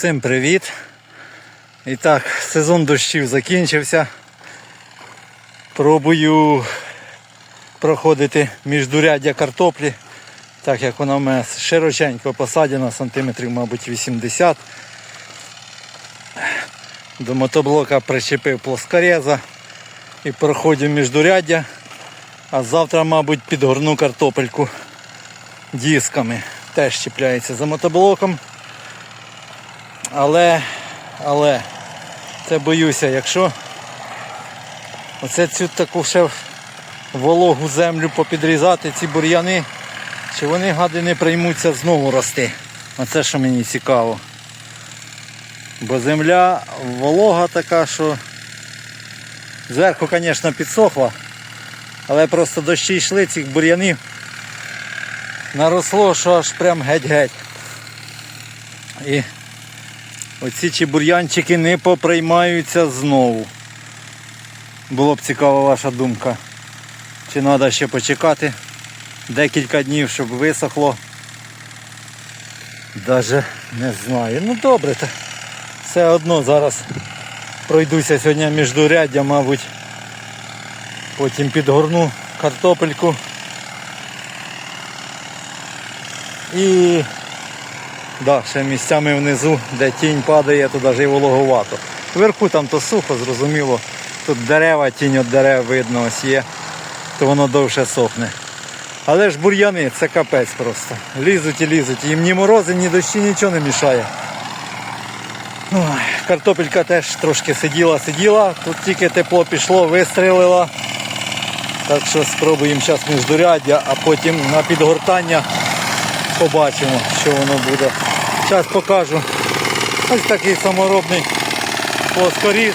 Всім привіт! І так, сезон дощів закінчився. Пробую проходити міждуряддя картоплі, так як вона в мене широченько посадена, сантиметрів, мабуть, 80. До мотоблока причепив плоскореза і проходжу міждуряддя. А завтра, мабуть, підгорну картопельку дисками. Теж чіпляється за мотоблоком. Але, але, це боюся, якщо оце цю таку ще вологу землю попідрізати, ці бур'яни, чи вони гади не приймуться знову рости. Оце що мені цікаво. Бо земля волога така, що зверху, звісно, підсохла, але просто дощі йшли цих бур'янів. Наросло, що аж прям геть-геть. І оці чебур'янчики не поприймаються знову. Було б цікава ваша думка. Чи треба ще почекати декілька днів, щоб висохло. Даже не знаю. Ну добре, то все одно зараз пройдуся сьогодні міждуряддя, мабуть. Потім підгорну картопельку. І да, ще місцями внизу, де тінь падає, то навіть і вологовато. Вверху там то сухо, зрозуміло. Тут дерева, тінь від дерев видно ось є, то воно довше сохне. Але ж бур'яни це капець просто. Лізуть і лізуть. Їм ні морози, ні дощі нічого не мішає. Ой, картопелька теж трошки сиділа, сиділа. Тут тільки тепло пішло, вистрілила. Так що спробуємо зараз міждуряддя, а потім на підгортання побачимо, що воно буде. Зараз покажу. Ось такий саморобний плоскоріз.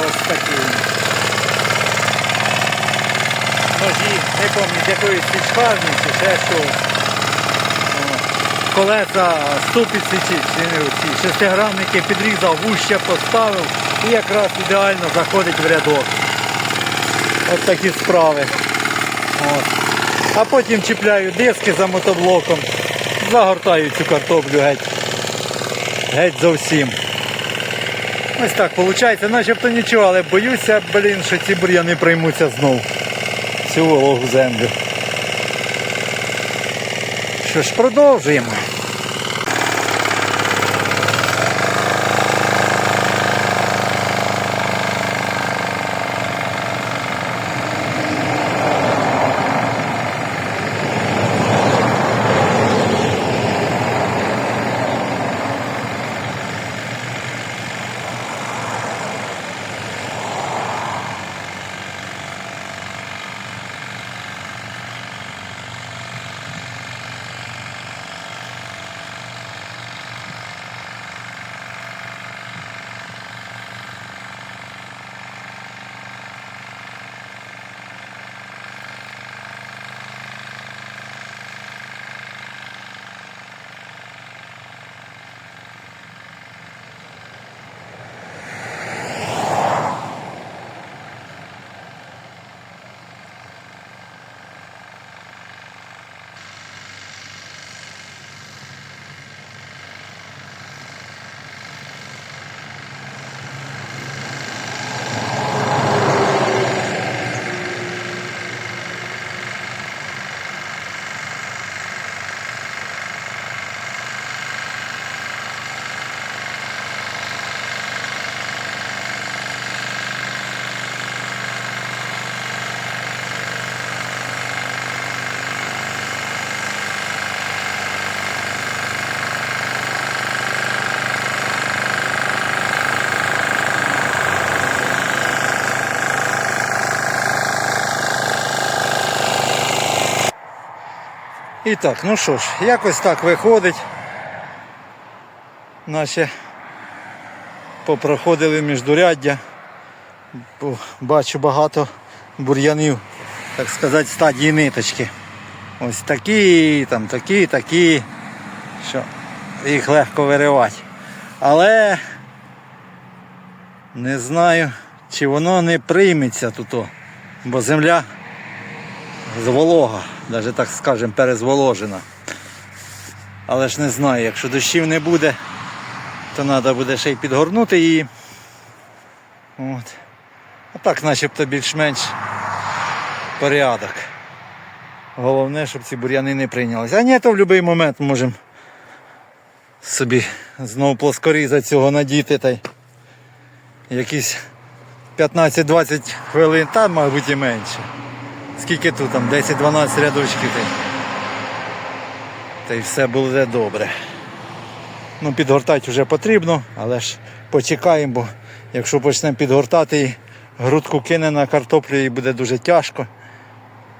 Ось такий. Ножі, не пам'ятаю, якоїсь підшкарні чи ще щось. Колеса ступиці чи, чи ці шестигранники підрізав, вуще поставив і якраз ідеально заходить в рядок. Ось такі справи. От. А потім чіпляю диски за мотоблоком, загортаю цю картоплю геть. Геть зовсім. Ось так виходить, начебто нічого, але боюся, блін, що ці бур'яни приймуться знов. Всю вологу землю. Що ж, продовжуємо. І так, ну що ж, якось так виходить. Наші попроходили міждуряддя. Бачу багато бур'янів, так сказати, стадії ниточки. Ось такі, там такі, такі, що їх легко виривати. Але не знаю, чи воно не прийметься тут, бо земля зволога, навіть так скажемо, перезволожена. Але ж не знаю, якщо дощів не буде, то треба буде ще й підгорнути її. От. А так начебто більш-менш порядок. Головне, щоб ці бур'яни не прийнялися. А ні, то в будь-який момент можемо собі знову плоскоріза цього надіти та й якісь 15-20 хвилин, та мабуть і менше. Скільки тут там? 10-12 рядочків. Та й, все буде добре. Ну, підгортати вже потрібно, але ж почекаємо, бо якщо почнемо підгортати грудку кине на картоплю і буде дуже тяжко.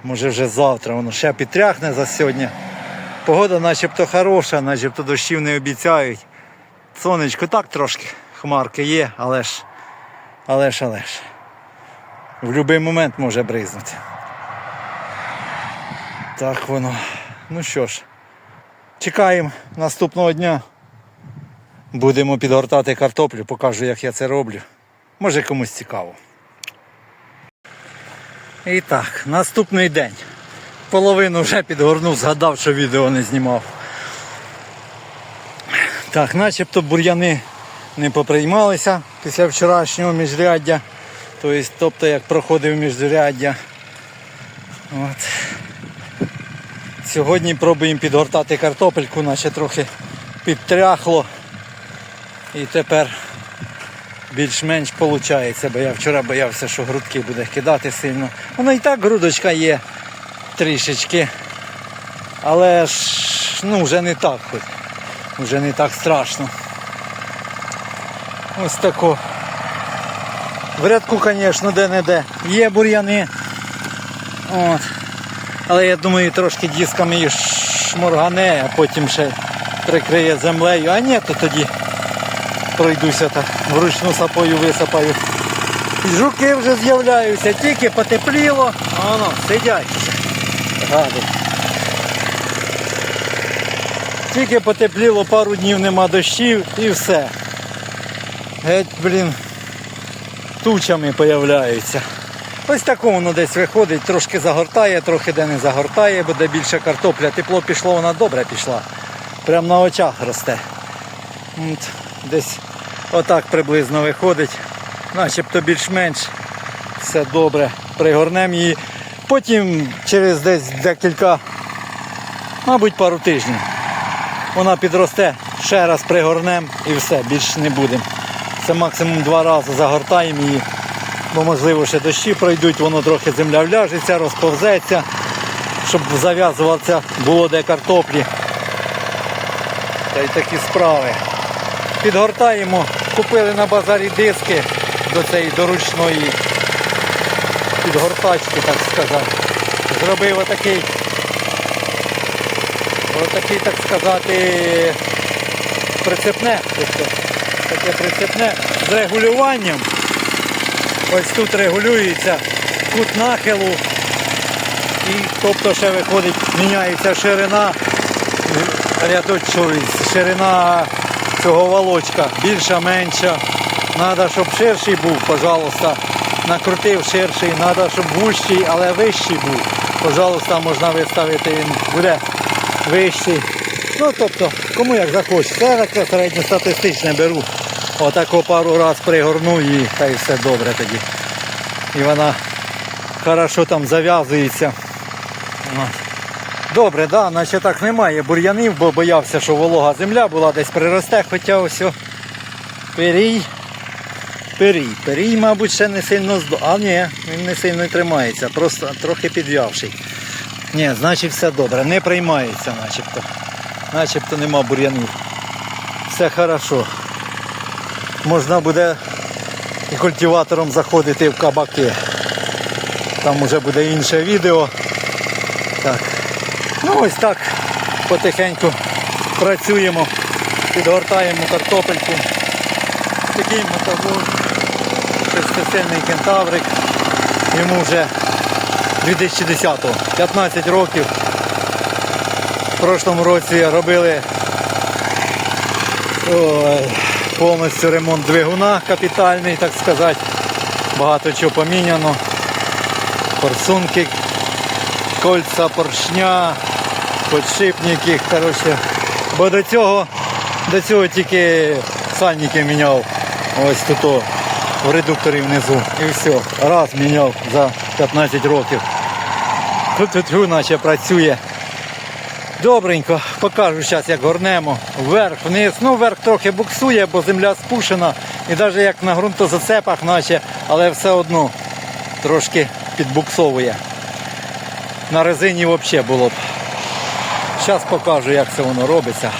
Може вже завтра воно ще підтряхне за сьогодні. Погода начебто хороша, начебто дощів не обіцяють. Сонечко так трошки хмарки є, але ж, але ж, але ж. В будь-який момент може бризнути. Так воно. Ну що ж, чекаємо наступного дня. Будемо підгортати картоплю, покажу, як я це роблю. Може комусь цікаво. І так, наступний день. Половину вже підгорнув, згадав, що відео не знімав. Так, начебто бур'яни не поприймалися після вчорашнього міжряддя. Тобто, як проходив міжряддя. От. Сьогодні пробуємо підгортати картопельку, наче трохи підтряхло. І тепер більш-менш виходить, бо я вчора боявся, що грудки буде кидати сильно. Воно і так грудочка є трішечки. Але ж ну вже не так хоч. Вже не так страшно. Ось тако. В рядку, звісно, де-не-де. Є бур'яни. От. Але я думаю, трошки дісками її шморгане, а потім ще прикриє землею. А ні, то тоді пройдуся так, вручну сапою висапаю. Жуки вже з'являються, тільки потепліло, а воно сидять. Гади. Тільки потепліло, пару днів нема дощів і все. Геть, блін, тучами появляються. Ось тако воно десь виходить, трошки загортає, трохи де не загортає, бо де більше картопля. Тепло пішло, вона добре пішла. Прям на очах росте. От, десь отак приблизно виходить. Начебто більш-менш все добре. Пригорнемо її. Потім через десь декілька, мабуть, пару тижнів. Вона підросте, ще раз пригорнемо і все, більше не будемо. Це максимум два рази загортаємо її, бо можливо ще дощі пройдуть, воно трохи земля вляжеться, розповзеться, щоб зав'язуватися було де картоплі. Та й такі справи. Підгортаємо, купили на базарі диски до цієї доручної підгортачки, так сказати. Зробив отакий, отакий, так сказати, прицепне, тобто таке прицепне з регулюванням. Ось тут регулюється кут нахилу. І тобто ще виходить, міняється ширина рядочку, ширина цього волочка більша, менша. Треба, щоб ширший був, пожалуйста. Накрутив ширший, треба, щоб вущий, але вищий був. Пожалуйста, можна виставити, він буде вищий. Ну, тобто, кому як захочеться. Я середньостатистичне беру. Отако пару раз пригорну і хай все добре тоді. І вона хорошо там зав'язується. Добре, да, наче так немає бур'янів, бо боявся, що волога земля була десь приросте, хоча ось перій. Перій. Перій, мабуть, ще не сильно здо. А ні, він не сильно тримається, просто трохи підв'явший. Ні, значить все добре, не приймається начебто. Начебто нема бур'янів. Все хорошо. Можна буде і культиватором заходити в кабаки. Там вже буде інше відео. Так. Ну ось так потихеньку працюємо, підгортаємо картопельку. Такий мотовоз, шестисильний кентаврик. Йому вже 2010-го, 15 років. В прошлому році робили ой, повністю ремонт двигуна капітальний, так сказати. Багато чого поміняно. Форсунки кольца поршня, подшипники, коротше, Бо до цього, до цього тільки сальники міняв ось тут в редукторі внизу. І все. Раз міняв за 15 років. Тут тут наче працює. Добренько, покажу зараз, як горнемо. Вверх, вниз. Ну, вверх трохи буксує, бо земля спушена. І навіть як на ґрунтозацепах, наче, але все одно трошки підбуксовує. На резині взагалі було б. Зараз покажу, як це воно робиться.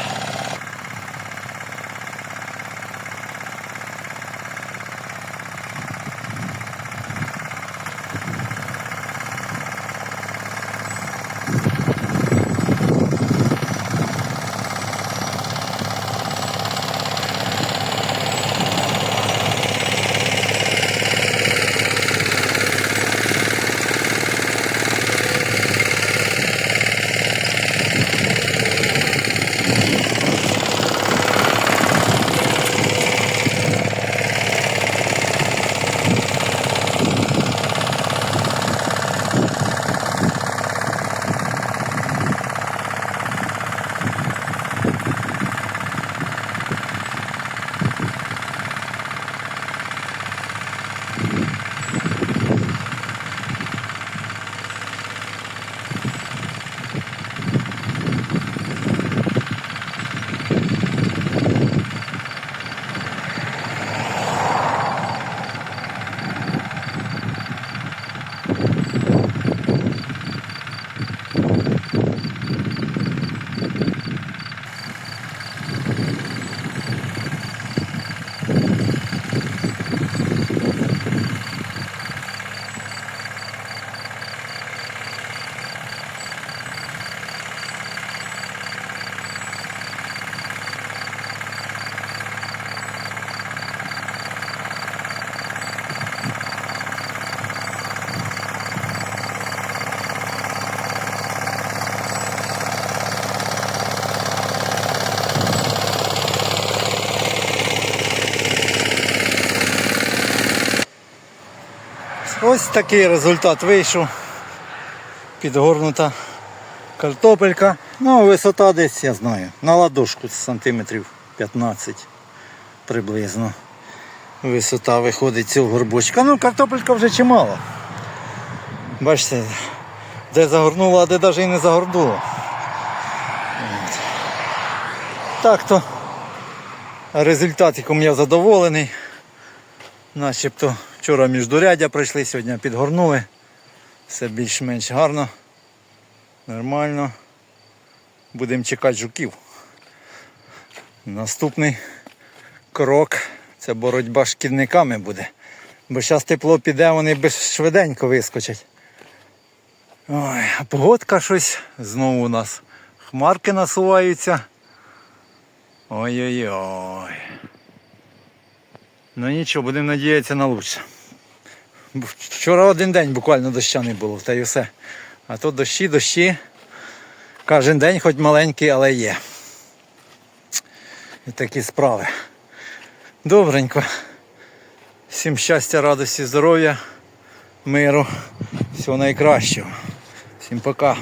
Ось такий результат вийшов. Підгорнута картопелька. Ну, висота десь, я знаю, на ладошку сантиметрів 15 приблизно. Висота виходить цього горбочка. Ну, картопелька вже чимало. Бачите, де загорнуло, а де навіть і не загорнуло. От. Так то результатиком я задоволений. Начебто вчора міждурядя пройшли, сьогодні підгорнули. Все більш-менш гарно, нормально. Будемо чекати жуків. Наступний крок це боротьба з шкідниками буде. Бо зараз тепло піде, вони швиденько вискочать. Ой, а погодка щось знову у нас. Хмарки насуваються. Ой-ой-ой. Ну нічого, будемо надіятися на лучше. Вчора один день буквально доща не було, та й все. А то дощі, дощі. Кожен день хоч маленький, але є. І такі справи. Добренько. Всім щастя, радості, здоров'я, миру, всього найкращого. Всім пока.